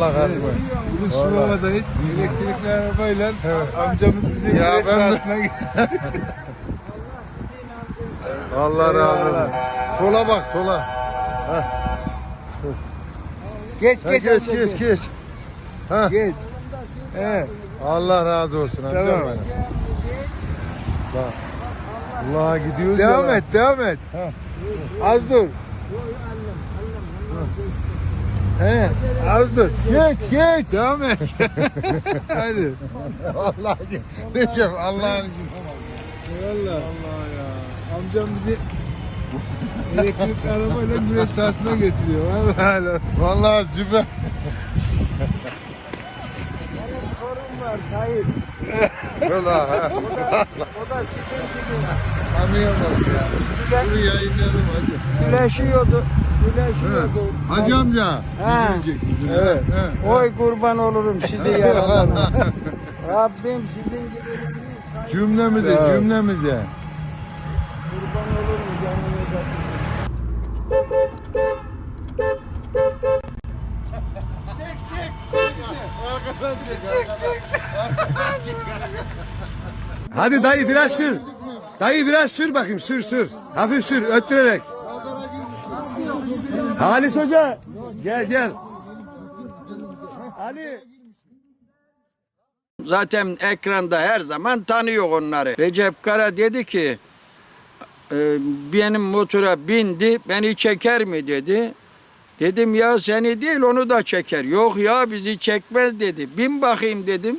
Allah kahretsin. Biz Vallahi. Şulova'dayız. Elektrikli arabayla amcamız bizi Ya ben de-. Allah razı olsun. Sola bak sola. Heh. Geç Ha, geç geç geç geç. Ha. Geç. Evet. Allah razı olsun amcam Tamam. benim. Bak. Allah'a gidiyoruz Devam ya. et devam et. Ha. Az dur. He, az dur. Geç geç devam et. Hadi. Vallahi Recep Allah'ın Eyvallah. Allah ya. Amcam bizi elektrikli arabayla güneş sahasına getiriyor. Vallahi. Vallahi süper. Sorun var Tayyip. Vallahi. O da sizin gibi Anlıyorum bak ya. Bunu yayınlayalım hadi. güleşiyordu. Güleşiyordu. Hacı amca. Bizim. Evet. He, he. Oy kurban olurum sizi yaradana. Rabbim sizin gibi Cümlemize cümlemize. kurban olurum canınıza. Hadi dayı biraz sür. Dayı biraz sür bakayım sür sür. Hafif sür öttürerek. Halis Hoca gel gel. Ali. Zaten ekranda her zaman tanıyor onları. Recep Kara dedi ki e, benim motora bindi beni çeker mi dedi. Dedim ya seni değil onu da çeker. Yok ya bizi çekmez dedi. Bin bakayım dedim.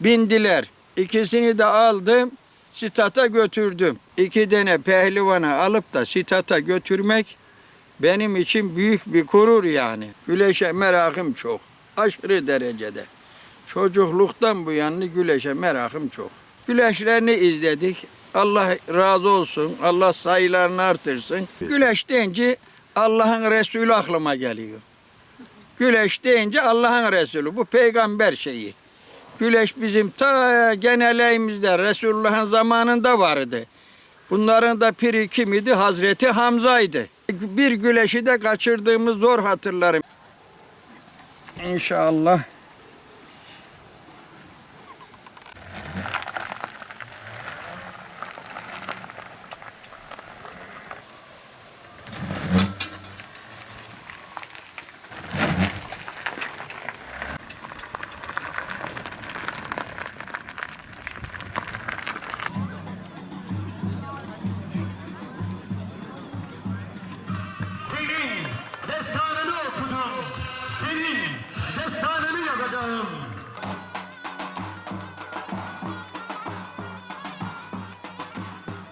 Bindiler. İkisini de aldım. Sitata götürdüm. İki tane pehlivanı alıp da sitata götürmek benim için büyük bir gurur yani. Güleşe merakım çok. Aşırı derecede. Çocukluktan bu yanlı güleşe merakım çok. Güleşlerini izledik. Allah razı olsun. Allah sayılarını artırsın. Güleş deyince Allah'ın Resulü aklıma geliyor. Güleş deyince Allah'ın Resulü. Bu peygamber şeyi. Güleş bizim ta geneleğimizde Resulullah'ın zamanında vardı. Bunların da piri kimidi? Hazreti Hamza'ydı. Bir güleşi de kaçırdığımız zor hatırlarım. İnşallah. Senin destanını okudum. Senin destanını yazacağım.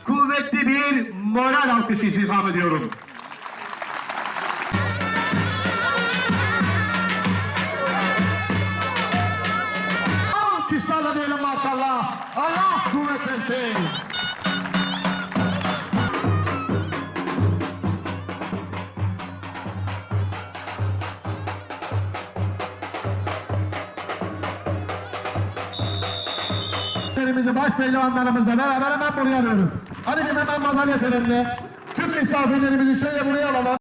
Kuvvetli bir moral alkışı istifam ediyorum. Alkışlarla diyelim maşallah. Allah kuvvet versin. Pehlivanlarımızı, baş pehlivanlarımızla beraber hemen buraya alıyoruz. Hadi hemen madalya törenine. Tüm misafirlerimizi şöyle buraya alalım.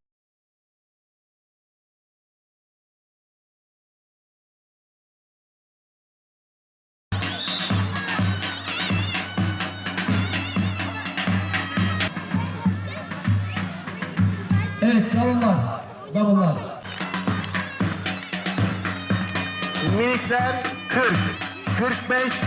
Evet, davullar, davullar. Minikler 40, 45,